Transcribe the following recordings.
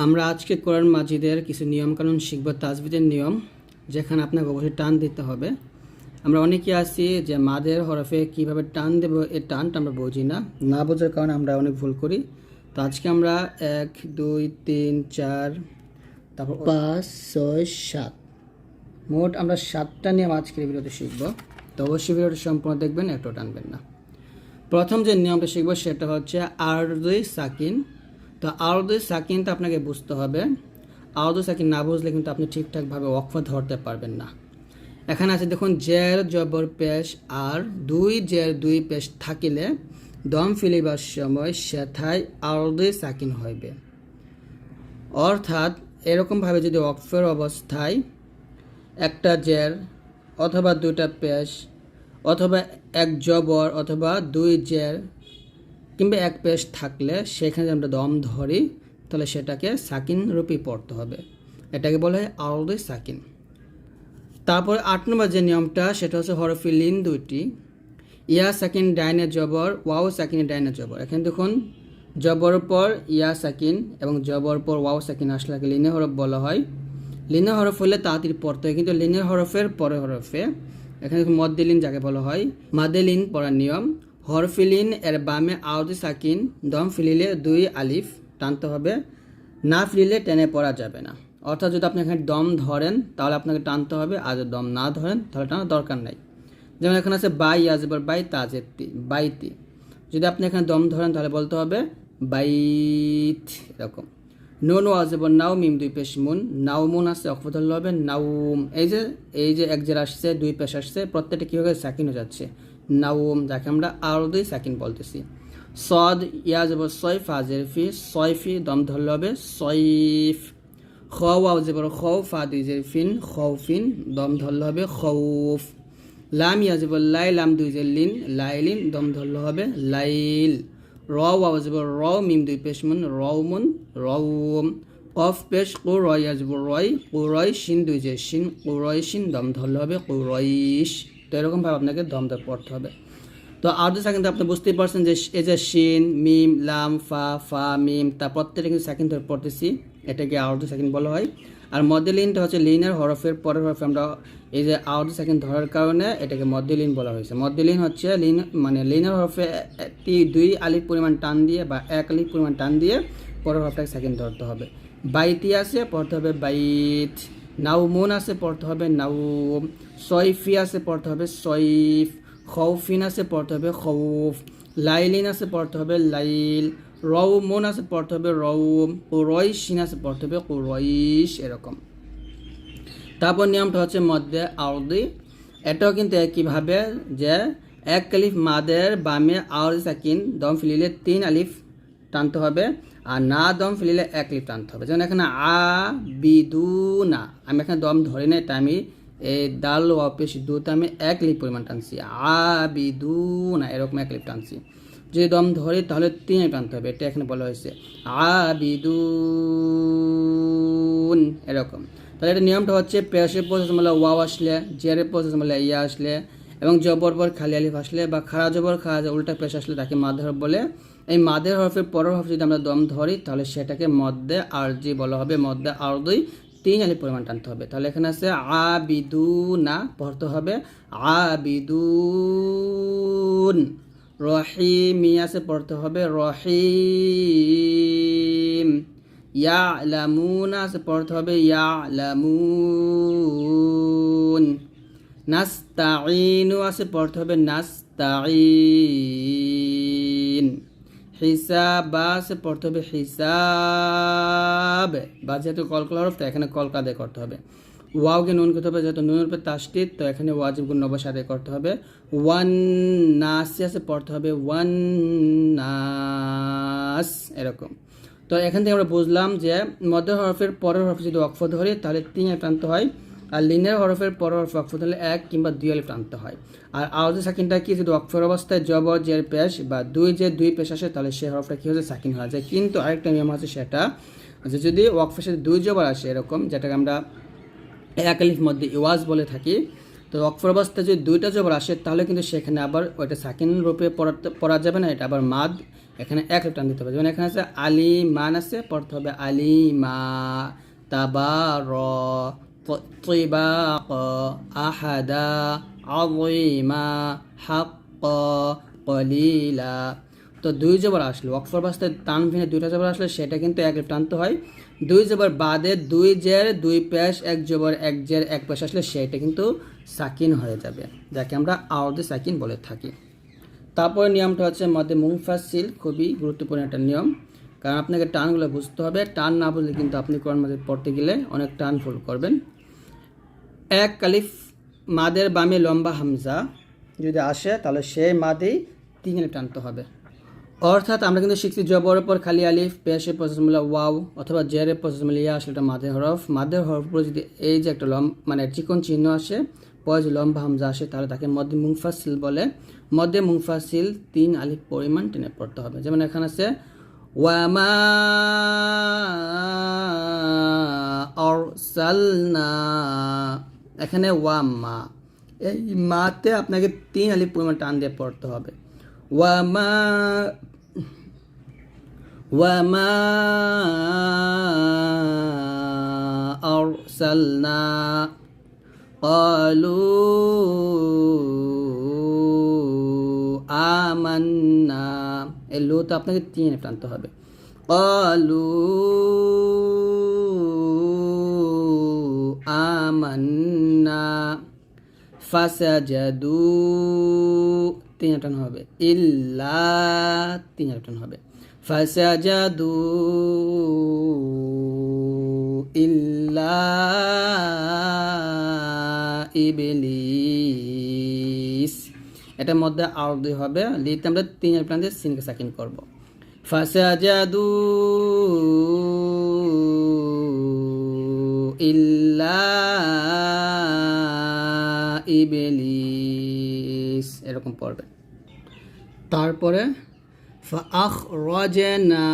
আমরা আজকে কোরআন মাজিদের কিছু নিয়মকানুন শিখব, তাজবিদের নিয়ম, যেখানে আপনাকে অবশ্যই টান দিতে হবে। আমরা অনেকে আছি যে মাদের হরফে কীভাবে টান দেবো এই টানটা আমরা বুঝি না। না বোঝার কারণে আমরা অনেক ভুল করি। তো আজকে আমরা এক, দুই, তিন, চার, তারপর পাঁচ, ছয়, সাত। মোট আমরা সাতটা নিয়ম আজকের ভিডিওতে শিখব। তো অবশ্যই ভিডিওটি সম্পূর্ণ দেখবেন একটু টানবেন না। প্রথম যে নিয়মটা শিখব, সেটা হচ্ছে আর দুই সাকিন। তো আরদুই সাকিনটা আপনাকে বুঝতে হবে। আরদুই সাকিন না বুঝলে কিন্তু আপনি ঠিকঠাকভাবে অক্ষ ধরতে পারবেন না। এখানে আছে দেখুন, জের, জবর পেশ আর দুই জের দুই পেশ থাকিলে দম ফিলিবার সময় সেথায় আরদুই সাকিন হইবে। অর্থাৎ এরকমভাবে যদি অক্ষর অবস্থায় একটা জের অথবা দুইটা পেশ অথবা এক জবর অথবা দুই জের কিংবা এক পেশ থাকলে সেখানে আমরা দম ধরি, তাহলে সেটাকে সাকিন রূপে পড়তে হবে। এটাকে বলা হয় আউদি সাকিন। তারপরে আট নম্বর যে নিয়মটা, সেটা হচ্ছে হরফি লিন দুইটি। ইয়া সাকিন ডাইনে জবর, ওয়াও সাকিন ডাইনে জবর। এখানে দেখুন, জবর পর ইয়া সাকিন এবং জবর পর ওয়াও সাকিন আসলাকে লিনে হরফ বলা হয়। লিনে হরফ হলে তাড়াতাড়ি পড়তে হয়, কিন্তু লিনের হরফের পরে হরফে, এখানে মদ্দিলিন যাকে বলা হয় মাদেলিন পড়ার নিয়ম। হরফিলিন এর বামে আউদি সাকিন, দম ফিলিলে দুই আলিফ, টানতে হবে। না ফিলিলে টেনে পড়া যাবে না। অর্থাৎ যদি আপনি এখানে দম ধরেন, তাহলে আপনাকে টানতে হবে। আর যদি দম না ধরেন, তাহলে টানার দরকার নাই। যেমন এখানে আছে বাই আজবর বাই তাজেতি বাইতি। যদি আপনি এখানে দম ধরেন, তাহলে বলতে হবে বাইত, এরকম। নুন ওয়াজেবর নাও মিম দুই পেশ মুন। নাও মুন আছে অক্ষ হবে নাউম এই যে এই যে এক জের আসছে, দুই পেশ আসছে, প্রত্যেকটা কী হয়ে সাকিন হয়ে যাচ্ছে। নাউম যাকে আমরা আরও দুই সাকিন বলতেছি। সদ ইয়া যাব সয়ফ আজের ফি, সয়ফি, দম ধরলে হবে সয়ফ। খ জেবর খৌ ফা, দুই জের ফিন দম ধরলে হবে খৌফ। লাম ইয়া যাব লাই, লাম, দুই জের লিন লাইলিন দম ধরলে হবে লাইল। র, ওয়াও জেবর র, মিম, দুই পেশ মুন রৌমুন রৌম কফ, পেশ কু রয় আসব রয়, কুরয়, শিন, দুই যে শিন, কুরয়, শিন, দম ধরলে হবে কুরইশ তো এরকমভাবে আপনাকে দম ধরে পড়তে হবে। তো আর্ধ সেকেন্ড আপনি বুঝতেই পারছেন যে এই যে শিন, মিম, লাম, ফা ফা, মিম, তা প্রত্যেকটা কিন্তু সেকেন্ড ধরে পড়তেছি। এটাকে আর্ধ সেকেন্ড বলা হয়। আর মধ্যে লিনটা হচ্ছে লিনের হরফের পরের হরফে আমরা এই যে আর্ধ সেকেন্ড ধরার কারণে এটাকে মধ্যে লিন বলা হয়েছে। মধ্যে লিন হচ্ছে লিন মানে লিনের হরফে দুই আলিফ পরিমাণ টান দিয়ে বা এক আলিফ পরিমাণ টান দিয়ে পরের হরফটাকে সেকেন্ড ধরতে হবে। বাইতি আছে, পড়তে হবে বাইত। নাউমুন আছে পড়তে হবে নাউম সয়ফি আছে পড়তে হবে, সয়ফ, খৌফিন আছে পড়তে হবে, খৌফ, লাইলিন আছে পড়তে হবে, লাইল রৌমন আছে পড়তে হবে রৌম কুরইশিন আছে পড়তে হবে, কুরইশ, এরকম। তারপর নিয়মটা হচ্ছে মধ্যে আউদি এটাও কিন্তু একইভাবে যে এক আলিফ মাদের বামে আউরি সাকিন, দম ফিলিলে তিন আলিফ টানতে হবে, আর না দম ফেলিলে এক লিপ টানতে হবে। যেমন এখানে আ বিদু না। আমি এখানে দম ধরি নাই, তাই আমি এই দাল অপেশ দুতে আমি এক লিপ পরিমাণ টানছি। আ বিদু না, এরকম এক লিপ টানছি। যদি দম ধরি, তাহলে তিন লিপ টানতে হবে। এটা এখানে বলা হয়েছে। আ বিদু এরকম। তাহলে এটা নিয়মটা হচ্ছে পেশের প্রসেস মানে ওয়াও আসলে জেরের প্রসেস মানে ইয়া আসলে, এবং জবর পর খালি আলিফ আসলে, বা খাড়া জবর খাড়া উল্টা পেশ আসলে তাকে মাধ্যর বলে এই মাদের হরফের পরের হরফ যদি আমরা দম ধরি, তাহলে সেটাকে মধ্যে আরজি বলা হবে। মধ্যে আরদই তিন আলি পরিমাণ টানতে হবে। তাহলে এখানে আছে আ বিদু না পড়তে হবে। আ রহিমি আছে পড়তে হবে। রহিম ইয়া লামুন আছে পড়তে হবে। ইয়া লামুন নাস্তাইনু আছে পড়তে হবে। নাস্তাইন হিসাব বা আছে পড়তে হবে হিসাব। বা যেহেতু কলকলা হরফ তো এখানে কলকা আদায় করতে হবে? ওয়াওকে নুন করতে হবে, যেহেতু নুনের উপরে তাস্তিত তো এখানে ওয়াজিব গুণ নবশ আদায় করতে হবে। ওয়ান নাসি আছে পড়তে হবে, ওয়ান নাস, এরকম। তো এখান থেকে আমরা বুঝলাম যে মধ্য হরফের পরের হরফ যদি অক্ষ ধরি, তাহলে তিন প্রান্ত হয়। আর লিনের হরফের পর হরফ অক্ষ ধরলে এক কিংবা দুই আলিফ টানতে হয়। আর আওয়াজ সাকিনটা কি? যদি অক্ষর অবস্থায় জবর জের, পেশ বা দুই যে দুই পেশ আসে, তাহলে সেই হরফটা কী হচ্ছে সাকিন হয়ে যায়। কিন্তু আরেকটা নিয়ম আছে সেটা যে যদি ওয়াকফের সাথে দুই জবর আসে এরকম, যেটাকে আমরা এক আলিফ মধ্যে ইওয়াজ বলে থাকি, তো অক্ষর অবস্থায় যদি দুইটা জবর আসে, তাহলে কিন্তু সেখানে আবার ওইটা সাকিন রূপে পড়াতে, পড়া যাবে না, এটা আবার মাদ। এখানে এক টান দিতে হবে। যেমন এখানে আছে আলি মান আছে, পড়তে হবে আলি মা তাবা র طباق আহাদা عظيما حق قليلا তো দুই জবর আসলো অক্ষর অবস্থায় টান ভিনে দুইটা জবর আসলে সেটা কিন্তু এক টানতে হয় দুই জবর বাদে দুই জের দুই পেশ এক জবর এক জের এক পেশ আসলে সেটা কিন্তু সাকিন হয়ে যাবে যাকে আমরা আওয়াজে সাকিন বলে থাকি তারপরে নিয়মটা হচ্ছে মধ্যে মুংফাসিল খুবই গুরুত্বপূর্ণ একটা নিয়ম কারণ আপনাকে টানগুলো বুঝতে হবে টান না বুঝলে কিন্তু আপনি কোরআন মাঝে পড়তে গেলে অনেক টান ফুল করবেন এক কালিফ মাদের বামে লম্বা হামজা। যদি আসে, তাহলে সেই মাদেই তিন আলিফ টানতে হবে। অর্থাৎ আমরা কিন্তু শিখছি জবর উপর খালি আলিফ, পেশে প্রসেসমূলা ওয়াও অথবা জেরে প্রসেসমূলা ইয়া আসলে এটা মাদের হরফ। মাদের হরফ উপরে যদি এই যে একটা লম মানে চিকন চিহ্ন আসে, পরে যদি লম্বা হামজা আসে, তাহলে তাকে মধ্যে মুংফাসিল বলে। মধ্যে মুংফাসিল তিন আলিফ পরিমাণ টেনে পড়তে হবে। যেমন এখানে আছে ওয়ামা অরসালনা এখানে ওয়ামা এই মাতে আপনাকে তিন আলিফ পরিমাণ টান দিয়ে পড়তে হবে ওয়ামা ওয়ামা অরসালনা قالوا آمنا এই লো তো আপনাকে তিন টানতে হবে قالوا آمنا ফাসাজাদু, তিন টান হবে। ইল্লা, তিন টান হবে। ফাসাজাদু, ইল্লা ইবলিস। এটার মধ্যে আর দুই হবে। লিতে আমরা তিন টান দিয়ে সিনকে সাকিন করব। ফাসাজাদু, ইল্লা ইবলিস এরকম পড়বে তারপরে فأخرجنا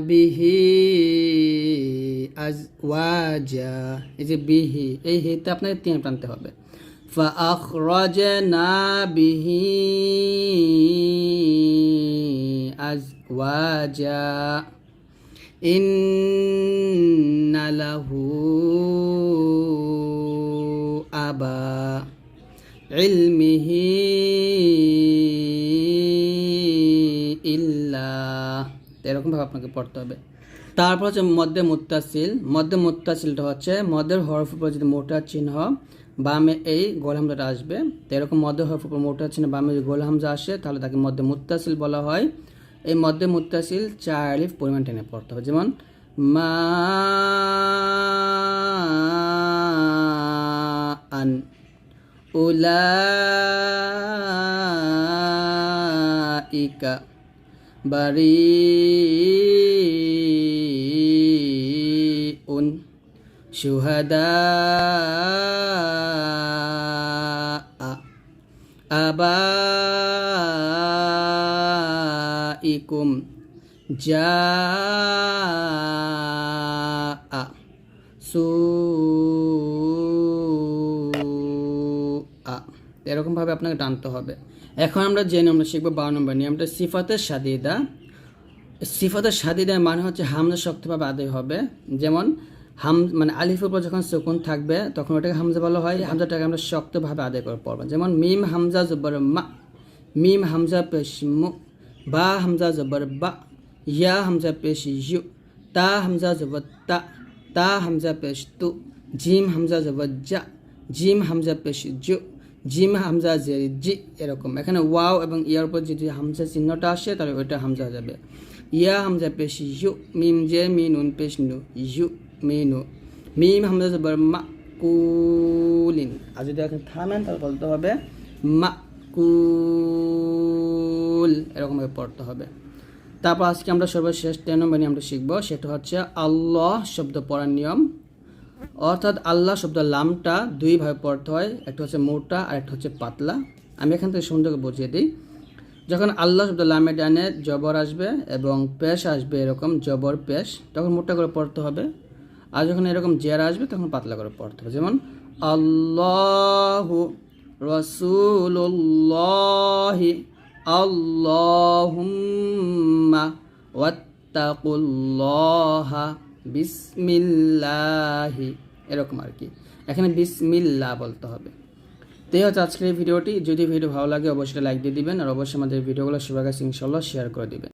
به أزواجا এই যে বিহি এই হেতে আপনাকে তিন টানতে হবে فأخرجنا به أزواجا إن له أبا علمه ইল্লা এরকমভাবে আপনাকে পড়তে হবে তারপর হচ্ছে মধ্যে মুত্তাসিল মধ্যে মুত্তাসিলটা হচ্ছে মধ্যের হরফ উপর যদি মোটার চিহ্ন বামে এই গোল হামজাটা আসবে তো এরকম মধ্যে হরফ উপর মোটার চিহ্ন বামে যদি গোল হামজা আসে তাহলে তাকে মধ্যে মুত্তাসিল বলা হয় এই মধ্যে মুত্তাসিল চার আলিফ পরিমাণ টেনে পড়তে হবে যেমন মা আন উলাইকা bari'un syuhada'a abaikum ja'a su'a এরকমভাবে আপনাকে টানতে হবে। এখন আমরা যে নিয়মটা শিখব বারো নম্বর নিয়মটা সিফাতের সাদিদা সিফাতের সাদিদার মানে হচ্ছে হামজা শক্তভাবে আদায় হবে। যেমন হাম মানে আলিফের উপর যখন সুকুন থাকবে তখন ওটাকে হামজা বলা হয়। হামজাটাকে আমরা শক্তভাবে আদায় করে পড়ব যেমন মিম হামজা জবর মা মিম হামজা পেশ মু বা হামজা জবর বা ইয়া হামজা পেশ ইউ তা হামজা জবর তা তা হামজা পেশ তু জিম হামজা জবর যা জিম হামজা পেশ জু জিম হামজা জের, জি, এরকম। এখানে ওয়াও এবং ইয়ার উপর যদি হামজা চিহ্নটা আসে, তাহলে ওইটা হামজা যাবে। ইয়া হামজা পেশ ইউ, মিম জে মি নুন পেশ নু, ইউ মি নু মিম হামজা জবর মা কুলিন আর যদি এখানে থামেন, তাহলে বলতে হবে মা কুল এরকমভাবে পড়তে হবে। তারপর আজকে আমরা সর্বশেষ তেরো নম্বর নিয়মটা শিখব, সেটা হচ্ছে আল্লাহ শব্দ পড়ার নিয়ম। অর্থাৎ আল্লাহ শব্দ লামটা দুইভাবে পড়তে হয়, একটা হচ্ছে মোটা আর একটা হচ্ছে পাতলা। আমি এখান থেকে সুন্দর করে বুঝিয়ে দিই। যখন আল্লাহ শব্দ লামে ডানে জবর আসবে এবং পেশ আসবে এরকম জবর পেশ, তখন মোটা করে পড়তে হবে। আর যখন এরকম জেরা আসবে, তখন পাতলা করে পড়তে হবে। যেমন, আল্লাহু রসুল্লাহি আল্লাহুম্মা ওয়াত্তাকুল্লাহা বিসমিল্লাহি, এরকম আর কি। এখানে বিসমিল্লাহ বলতে হবে। তো এই হচ্ছে আজকের এই ভিডিওটি। যদি ভিডিও ভালো লাগে, অবশ্যই লাইক দিয়ে দিবেন, আর অবশ্যই আমাদের ভিডিওগুলো সবার কাছে শেয়ার করে দিবেন।